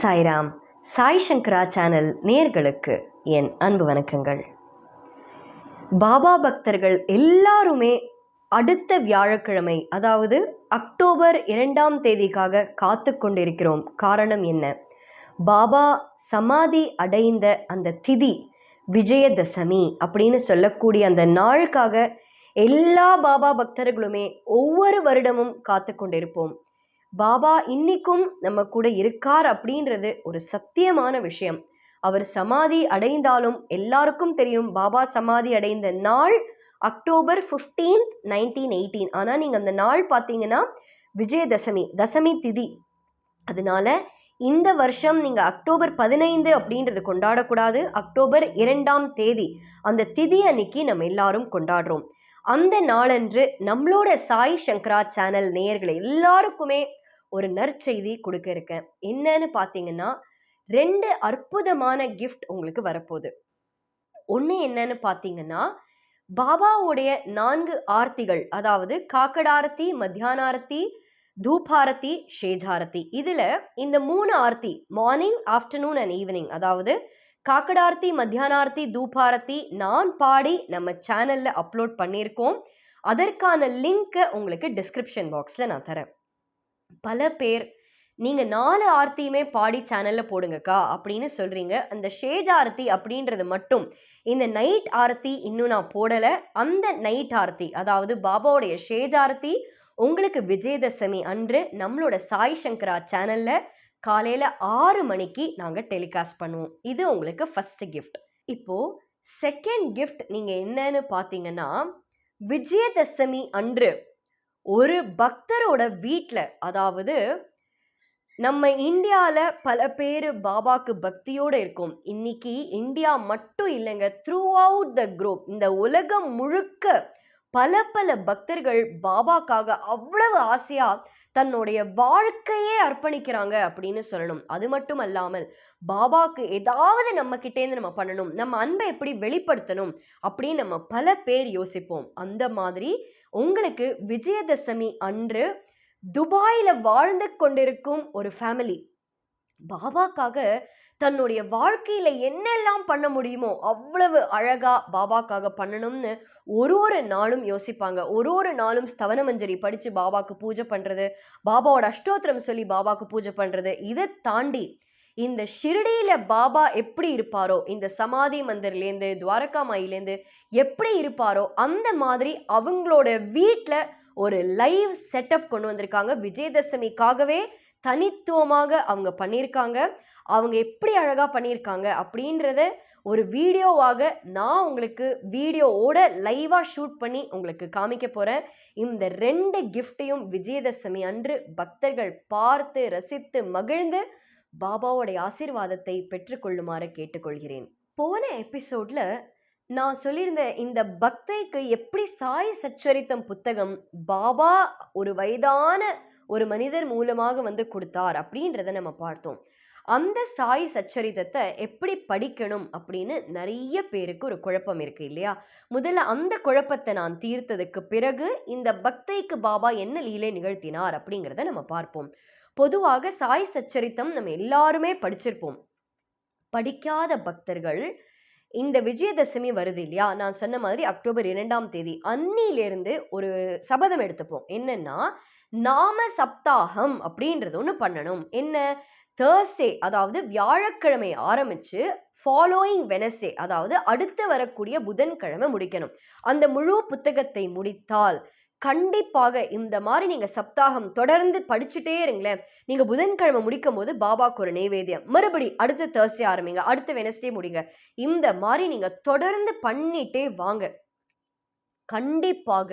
சாய்ராம் சாய் சங்கரா channel நேர்களுக்கு என் அன்பு வணக்கங்கள். பாபா பக்தர்கள் எல்லாருமே அடுத்த வியாழக்கிழமை அதாவது அக்டோபர் இரண்டாம் தேதிக்காக காத்து கொண்டிருக்கிறோம். காரணம் என்ன? பாபா சமாதி அடைந்த அந்த திதி விஜயதசமி அப்படின்னு சொல்லக்கூடிய அந்த நாளுக்காக எல்லா பாபா பக்தர்களுமே ஒவ்வொரு வருடமும் காத்து கொண்டிருப்போம். பாபா இன்னைக்கும் நம்ம கூட இருக்கார் அப்படின்றது ஒரு சத்தியமான விஷயம். அவர் சமாதி அடைந்தாலும் எல்லாருக்கும் தெரியும் பாபா சமாதி அடைந்த நாள் அக்டோபர் ஃபிஃப்டீன்த் நைன்டீன் எயிட்டீன் ஆனால் நீங்கள் அந்த நாள் பார்த்தீங்கன்னா விஜயதசமி தசமி திதி. அதனால இந்த வருஷம் நீங்கள் அக்டோபர் பதினைந்து அப்படின்றது கொண்டாடக்கூடாது. அக்டோபர் இரண்டாம் தேதி அந்த திதி அன்னைக்கு நம்ம எல்லாரும் கொண்டாடுறோம். அந்த நாளன்று நம்மளோட சாய் சங்கரா சேனல் நேயர்களை எல்லாருக்குமே ஒரு நற்செய்தி கொடுக்க இருக்கேன் என்னன்னு பார்த்தீங்கன்னா ரெண்டு அற்புதமான கிஃப்ட் உங்களுக்கு வரப்போகுது. ஒன்று என்னன்னு பார்த்தீங்கன்னா பாபாவுடைய நான்கு ஆர்த்திகள் அதாவது காக்கடாரத்தி மத்தியானாரத்தி தூபாரதி ஷேஜாரதி இதில் இந்த மூணு aarti morning afternoon and evening அதாவது காக்கடார்த்தி மத்தியானார்த்தி தூபாரத்தி நான் பாடி நம்ம சேனலில் அப்லோட் பண்ணியிருக்கோம். அதற்கான லிங்க்கை உங்களுக்கு டிஸ்கிரிப்ஷன் பாக்ஸில் நான் தரேன். பல பேர் நீங்கள் நாலு ஆர்த்தியுமே பாடி சேனலில் போடுங்கக்கா அப்படின்னு சொல்கிறீங்க அந்த ஷேஜ் ஆர்த்தி அப்படின்றது மட்டும் இந்த நைட் ஆர்த்தி இன்னும் நான் போடலை. அந்த நைட் ஆர்த்தி அதாவது பாபாவுடைய ஷேஜ் ஆர்த்தி உங்களுக்கு விஜயதசமி அன்று நம்மளோட சாய் சங்கரா சேனலில் காலையில் ஆறு மணிக்கு நாங்கள் டெலிகாஸ்ட் பண்ணுவோம். இது உங்களுக்கு ஃபஸ்ட்டு கிஃப்ட். இப்போது செகண்ட் கிஃப்ட் நீங்கள் என்னன்னு பார்த்தீங்கன்னா விஜயதசமி அன்று ஒரு பக்தரோட வீட்டில் அதாவது நம்ம இந்தியாவில் பல பேர் பாபாக்கு பக்தியோடு இருக்கும். இன்னைக்கு இந்தியா மட்டும் இல்லைங்க த்ரூ அவுட் த குரூப் இந்த உலகம் முழுக்க பல பல பக்தர்கள் பாபாக்காக அவ்வளவு ஆசையாக தன்னுடைய வாழ்க்கையே அர்ப்பணிக்கிறாங்க அப்படின்னு சொல்லணும். அது மட்டும் அல்லாமல் பாபாக்கு ஏதாவது நம்ம கிட்டேருந்து நம்ம பண்ணணும் நம்ம அன்பை எப்படி வெளிப்படுத்தணும் அப்படின்னு நம்ம பல பேர் யோசிப்போம். அந்த மாதிரி உங்களுக்கு விஜயதசமி அன்று துபாயில் வாழ்ந்து கொண்டிருக்கும் ஒரு ஃபேமிலி பாபாக்காக தன்னுடைய வாழ்க்கையில என்னெல்லாம் பண்ண முடியுமோ அவ்வளவு அழகா பாபாக்காக பண்ணணும்னு ஒரு ஒரு நாளும் யோசிப்பாங்க. ஒரு ஒரு நாளும் ஸ்தவன மஞ்சரி படிச்சு பாபாக்கு பூஜை பண்றது பாபாவோட அஷ்டோத்திரம் சொல்லி பாபாக்கு பூஜை பண்றது இதை தாண்டி இந்த ஷிரடியில பாபா எப்படி இருப்பாரோ இந்த சமாதி மந்திர்லேருந்து துவாரகா மாயிலேருந்து எப்படி இருப்பாரோ அந்த மாதிரி அவங்களோட வீட்டில் ஒரு லைவ் செட்டப் கொண்டு வந்திருக்காங்க. விஜயதசமிக்காகவே தனித்துவமாக அவங்க பண்ணியிருக்காங்க. அவங்க எப்படி அழகாக பண்ணியிருக்காங்க அப்படின்றத ஒரு வீடியோவாக நான் உங்களுக்கு வீடியோவோட லைவாக ஷூட் பண்ணி உங்களுக்கு காமிக்க போகிறேன் இந்த ரெண்டு கிஃப்டையும் விஜயதசமி அன்று பக்தர்கள் பார்த்து ரசித்து மகிழ்ந்து பாபாவோடைய ஆசீர்வாதத்தை பெற்றுக்கொள்ளுமாறு கேட்டுக்கொள்கிறேன். போன எபிசோட்ல நான் சொல்லியிருந்த இந்த பக்தைக்கு எப்படி சாய் சச்சரித்தம் புத்தகம் பாபா ஒரு வயதான ஒரு மனிதர் மூலமாக வந்து கொடுத்தார் அப்படின்றத நம்ம பார்த்தோம். அந்த சாய் சச்சரித்தத்தை எப்படி படிக்கணும் அப்படின்னு நிறைய பேருக்கு ஒரு குழப்பம் இருக்கு இல்லையா? முதல்ல அந்த குழப்பத்தை நான் தீர்த்ததுக்கு பிறகு இந்த பக்தைக்கு பாபா என்ன லீலை நிகழ்த்தினார் அப்படிங்கிறத நம்ம பார்ப்போம். பொதுவாக சாய் சச்சரித்தம் நம்ம எல்லாருமே படிச்சிருப்போம். படிக்காத பக்தர்கள் இந்த விஜயதசமி வருது இல்லையா? நான் சொன்ன மாதிரி அக்டோபர் இரண்டாம் தேதி அன்னியிலிருந்து ஒரு சபதம் எடுத்துப்போம். என்னன்னா நாம சப்தாகம் அப்படின்றது ஒன்று பண்ணணும். என்ன? தேர்ஸ்டே அதாவது வியாழக்கிழமை ஆரம்பிச்சு ஃபாலோயிங் வெனஸ்டே அதாவது அடுத்து வரக்கூடிய புதன்கிழமை முடிக்கணும். அந்த முழு புத்தகத்தை முடித்தால் கண்டிப்பாக இந்த மாதிரி நீங்க சப்தாகம் தொடர்ந்து படிச்சுட்டே இருங்களேன். நீங்க புதன்கிழமை முடிக்கும் போது பாபாக்கு ஒரு நைவேத்தியம். மறுபடி அடுத்த தேர்ஸ்டே ஆரம்பிங்க. அடுத்த வெனஸ்டே முடிங்க. இந்த மாதிரி நீங்க தொடர்ந்து பண்ணிட்டே வாங்க. கண்டிப்பாக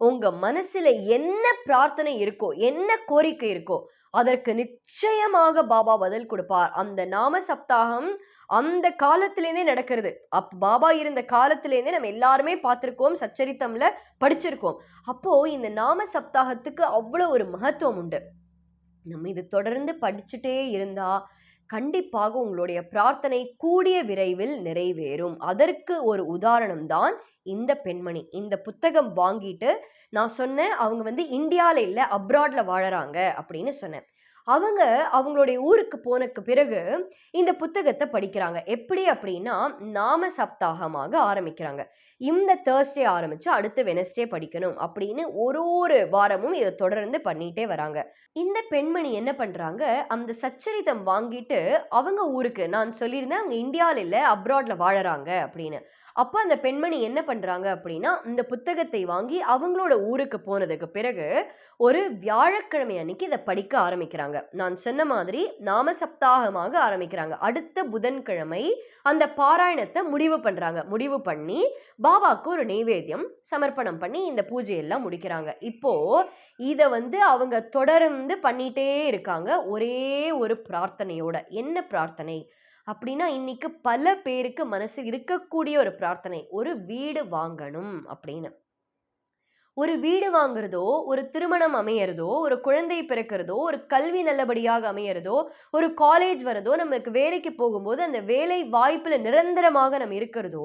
உங்க மனசுல என்ன பிரார்த்தனை இருக்கோ என்ன கோரிக்கை இருக்கோ அதற்கு நிச்சயமாக பாபா பதில் கொடுப்பார். அந்த நாம சப்தாகம் அந்த காலத்திலேருந்தே நடக்கிறது. அப் பாபா இருந்த காலத்திலேருந்தே நம்ம எல்லாருமே பார்த்துருக்கோம் சச்சரித்தம்ல படிச்சிருக்கோம். அப்போ இந்த நாம சப்தாகத்துக்கு அவ்வளோ ஒரு மகத்துவம் உண்டு. நம்ம இது தொடர்ந்து படிச்சுட்டே இருந்தா கண்டிப்பாக உங்களுடைய பிரார்த்தனை கூடிய விரைவில் நிறைவேறும். அதற்கு ஒரு உதாரணம் தான் இந்த பெண்மணி. இந்த புத்தகம் வாங்கிட்டு நான் சொன்னேன் அவங்க வந்து இந்தியாவில் இல்லை அப்ராட்ல வாழறாங்க அப்படின்னு சொன்னேன். அவங்க அவங்களுடைய ஊருக்கு போனக்கு பிறகு இந்த புத்தகத்தை படிக்கிறாங்க. எப்படி அப்படின்னா நாம சப்தாகமாக ஆரம்பிக்கிறாங்க. இந்த தேர்ஸ்டே ஆரம்பிச்சு அடுத்த வெனஸ்டே படிக்கணும் அப்படின்னு ஒரு ஒரு வாரமும் இதை தொடர்ந்து பண்ணிட்டே வராங்க. இந்த பெண்மணி என்ன பண்றாங்க? அந்த சச்சரிதம் வாங்கிட்டு அவங்க ஊருக்கு நான் சொல்லியிருந்தேன் அவங்க இந்தியாவில் இல்லை அப்ராட்ல வாழறாங்க அப்படின்னு. அப்போ அந்த பெண்மணி என்ன பண்ணுறாங்க அப்படின்னா இந்த புத்தகத்தை வாங்கி அவங்களோட ஊருக்கு போனதுக்கு பிறகு ஒரு வியாழக்கிழமை அன்னைக்கு இதை படிக்க ஆரம்பிக்கிறாங்க. நான் சொன்ன மாதிரி நாம சப்தாகமாக ஆரம்பிக்கிறாங்க. அடுத்த புதன்கிழமை அந்த பாராயணத்தை முடிவு பண்ணுறாங்க முடிவு பண்ணி பாபாவுக்கு ஒரு நெய்வேத்தியம் சமர்ப்பணம் பண்ணி இந்த பூஜையெல்லாம் முடிக்கிறாங்க. இப்போ இதை வந்து அவங்க தொடர்ந்து பண்ணிட்டே இருக்காங்க. ஒரே ஒரு பிரார்த்தனையோட. என்ன பிரார்த்தனை? அப்படின்னா இன்னைக்கு பல பேருக்கு மனசு இருக்கக்கூடிய ஒரு பிரார்த்தனை. ஒரு வீடு வாங்கணும் அப்படின்னு. ஒரு வீடு வாங்குறதோ ஒரு திருமணம் அமையிறதோ ஒரு குழந்தை பிறக்கிறதோ ஒரு கல்வி நல்லபடியாக அமையிறதோ ஒரு காலேஜ் வரதோ நம்மளுக்கு வேலைக்கு போகும்போது அந்த வேலை வாய்ப்பில் நிரந்தரமாக நம்ம இருக்கிறதோ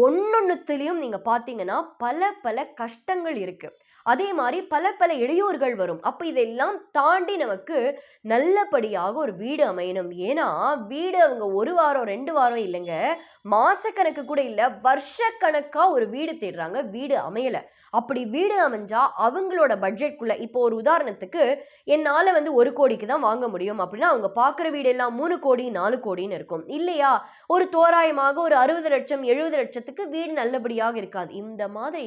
ஒன்னொன்னுத்துலயும் நீங்கள் பார்த்தீங்கன்னா பல பல கஷ்டங்கள் இருக்குது அதே மாதிரி பல பல இடையூறுகள் வரும். அப்போ இதெல்லாம் தாண்டி நமக்கு நல்லபடியாக ஒரு வீடு அமையணும். ஏன்னா வீடு அவங்க ஒரு வாரம் ரெண்டு வாரம் இல்லைங்க. மாசக்கணக்கு கூட இல்லை. வருஷக்கணக்காக ஒரு வீடு தேடுறாங்க. வீடு அமையலை. அப்படி வீடு அமைஞ்சா அவங்களோட பட்ஜெட்குள்ளே இப்போ ஒரு உதாரணத்துக்கு என்னால் வந்து ஒரு கோடிக்கு தான் வாங்க முடியும் அப்படின்னா அவங்க பார்க்குற வீடு எல்லாம் மூணு கோடி நாலு கோடின்னு இருக்கும். இல்லையா? ஒரு தோராயமாக ஒரு அறுபது லட்சம் எழுபது லட்சத்துக்கு வீடு நல்லபடியாக இருக்காது. இந்த மாதிரி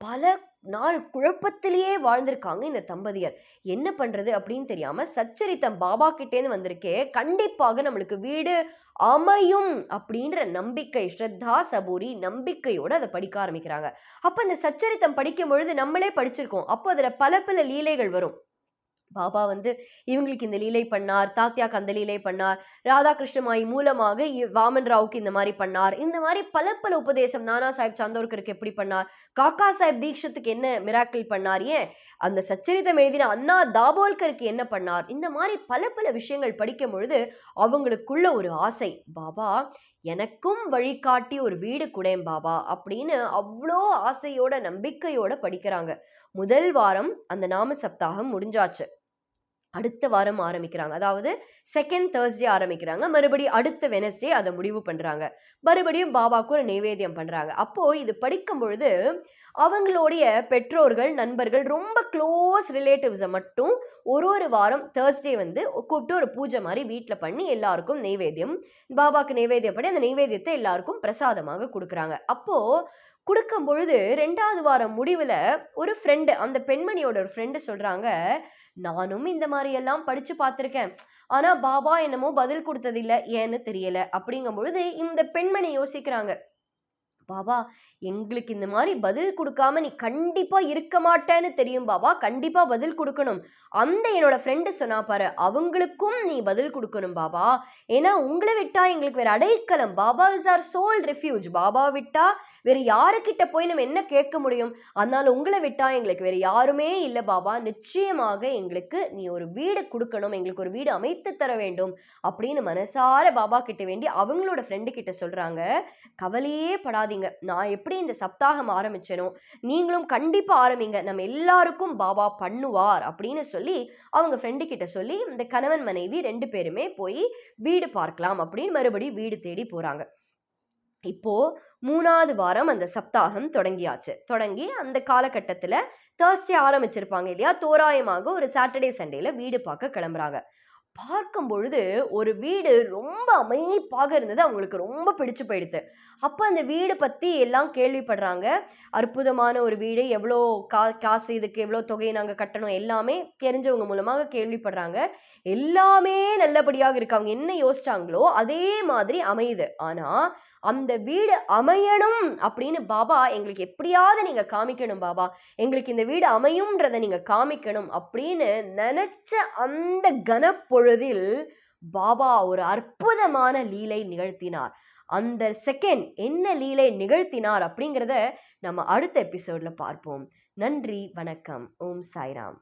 பல நாள் குழப்பத்திலேயே வாழ்ந்திருக்காங்க இந்த தம்பதியர். என்ன பண்றது அப்படின்னு தெரியாம சச்சரித்தம் பாபா கிட்டேருந்து வந்திருக்கே. கண்டிப்பாக நம்மளுக்கு வீடு அமையும் அப்படின்ற நம்பிக்கை ஸ்ரத்தா சபூரி நம்பிக்கையோட அதை படிக்க ஆரம்பிக்கிறாங்க. அப்ப இந்த சச்சரித்தம் படிக்கும் பொழுது நம்மளே படிச்சிருக்கோம். அப்போ அதுல பல பல லீலைகள் வரும். பாபா வந்து இவங்களுக்கு இந்த லீலை பண்ணார் தாத்தியாக்கு அந்த லீலை பண்ணார் ராதாகிருஷ்ணமாயி மூலமாக இ- வாமன் ராவுக்கு இந்த மாதிரி பண்ணார். இந்த மாதிரி பல பல உபதேசம் நானா சாஹிப் சாந்தோர்கருக்கு எப்படி பண்ணார்? காக்கா சாஹிப் தீக்ஷத்துக்கு என்ன மிராக்கிள் பண்ணார் ஏன்? அந்த சச்சரிதம் எழுதின அண்ணா தாபோல்கருக்கு என்ன பண்ணார்? இந்த மாதிரி பல பல விஷயங்கள் படிக்கும் பொழுது அவங்களுக்குள்ள ஒரு ஆசை. பாபா எனக்கும் வழிகாட்டி ஒரு வீடு குடேன் பாபா அப்படின்னு அவ்வளோ ஆசையோட நம்பிக்கையோட படிக்கிறாங்க. முதல் வாரம் அந்த நாம சப்தாகம் முடிஞ்சாச்சு. அடுத்த வாரம் ஆரம்பிக்கிறாங்க. அதாவது செகண்ட் தேர்ஸ்டே ஆரம்பிக்கிறாங்க. மறுபடியும் அடுத்த வெனஸ்டே அதை முடிவு பண்ணுறாங்க மறுபடியும் பாபாவுக்கு ஒரு நைவேத்தியம் பண்ணுறாங்க அப்போது இது படிக்கும் பொழுது அவங்களுடைய பெற்றோர்கள் நண்பர்கள் ரொம்ப க்ளோஸ் ரிலேட்டிவ்ஸை மட்டும் ஒரு ஒரு வாரம் தேர்ஸ்டே வந்து கூப்பிட்டு ஒரு பூஜை மாதிரி வீட்டில் பண்ணி எல்லாருக்கும் நைவேத்தியம் பாபாவுக்கு நைவேத்தியம் பண்ணி அந்த நைவேத்தியத்தை எல்லாருக்கும் பிரசாதமாக கொடுக்குறாங்க. அப்போது கொடுக்கும் பொழுது ரெண்டாவது வாரம் முடிவில் ஒரு ஃப்ரெண்டு அந்த பெண்மணியோட ஒரு ஃப்ரெண்டு சொல்கிறாங்க நானும் இந்த மாதிரி எல்லாம் படித்து பார்த்துருக்கேன். ஆனால் பாபா என்னமோ பதில் கொடுத்ததில்லை. ஏன்னு தெரியலை. அப்படிங்கும் பொழுது இந்த பெண்மணி யோசிக்கிறாங்க. பாபா எங்களுக்கு இந்த மாதிரி பதில் கொடுக்காம நீ கண்டிப்பா இருக்க மாட்டேன்னு தெரியும் பாபா. கண்டிப்பா பதில் கொடுக்கணும். அந்த என்னோட ஃப்ரெண்டு சொன்னா பாரு அவங்களுக்கும் நீ பதில் கொடுக்கணும் பாபா. ஏன்னா உங்களை விட்டா எங்களுக்கு வேற அடைக்கலம். Baba is our soul refuge Baba விட்டா வேற யாருக்கிட்ட போய் நம்ம என்ன கேட்க முடியும்? அதனால உங்களை விட்டா எங்களுக்கு வேற யாருமே இல்லை பாபா. நிச்சயமாக எங்களுக்கு நீ ஒரு வீடு கொடுக்கணும். எங்களுக்கு ஒரு வீடு அமைத்து தர வேண்டும் அப்படின்னு மனசார பாபா கிட்ட வேண்டி அவங்களோட ஃப்ரெண்டு கிட்ட சொல்றாங்க. கவலையே படாதீங்க. நான் எப்படி இந்த சப்தாகம் ஆரம்பிச்சேனோ நீங்களும் கண்டிப்பா ஆரம்பிங்க. நம்ம எல்லாருக்கும் பாபா பண்ணுவார் அப்படின்னு சொல்லி அவங்க ஃப்ரெண்டு கிட்ட சொல்லி இந்த கணவன் மனைவி ரெண்டு பேருமே போய் வீடு பார்க்கலாம் அப்படின்னு மறுபடியும் வீடு தேடி போறாங்க. இப்போ மூணாவது வாரம் அந்த சப்தாகம் தொடங்கியாச்சு. தொடங்கி அந்த காலகட்டத்துல தேர்ஸ்டே ஆரம்பிச்சிருப்பாங்க இல்லையா? தோராயமாக ஒரு சாட்டர்டே சண்டேல வீடு பார்க்க கிளம்புறாங்க. பார்க்கும் பொழுது ஒரு வீடு ரொம்ப அமைப்பாக இருந்தது. அவங்களுக்கு ரொம்ப பிடிச்சு போயிடுது அப்போ அந்த வீடு பற்றி எல்லாம் கேள்விப்படுறாங்க. அற்புதமான ஒரு வீடு எவ்வளோ கா காசு இதுக்கு எவ்வளோ தொகையை நாங்கள் கட்டணும் எல்லாமே தெரிஞ்சவங்க மூலமாக கேள்விப்படுறாங்க. எல்லாமே நல்லபடியாக இருக்கு. அவங்க என்ன யோசிச்சாங்களோ அதே மாதிரி அமையுது. ஆனால் அந்த வீடு அமையணும் அப்படின்னு பாபா எங்களுக்கு எப்படியாவது நீங்கள் காமிக்கணும் பாபா. எங்களுக்கு இந்த வீடு அமையும்ன்றதை நீங்கள் காமிக்கணும் அப்படின்னு நினச்ச அந்த கனப்பொழுதில் பாபா ஒரு அற்புதமான லீலை நிகழ்த்தினார். அந்த செகண்ட் என்ன லீலை நிகழ்த்தினார் அப்படிங்கிறத நம்ம அடுத்த எபிசோடில் பார்ப்போம். நன்றி வணக்கம். ஓம் சாய்ராம்.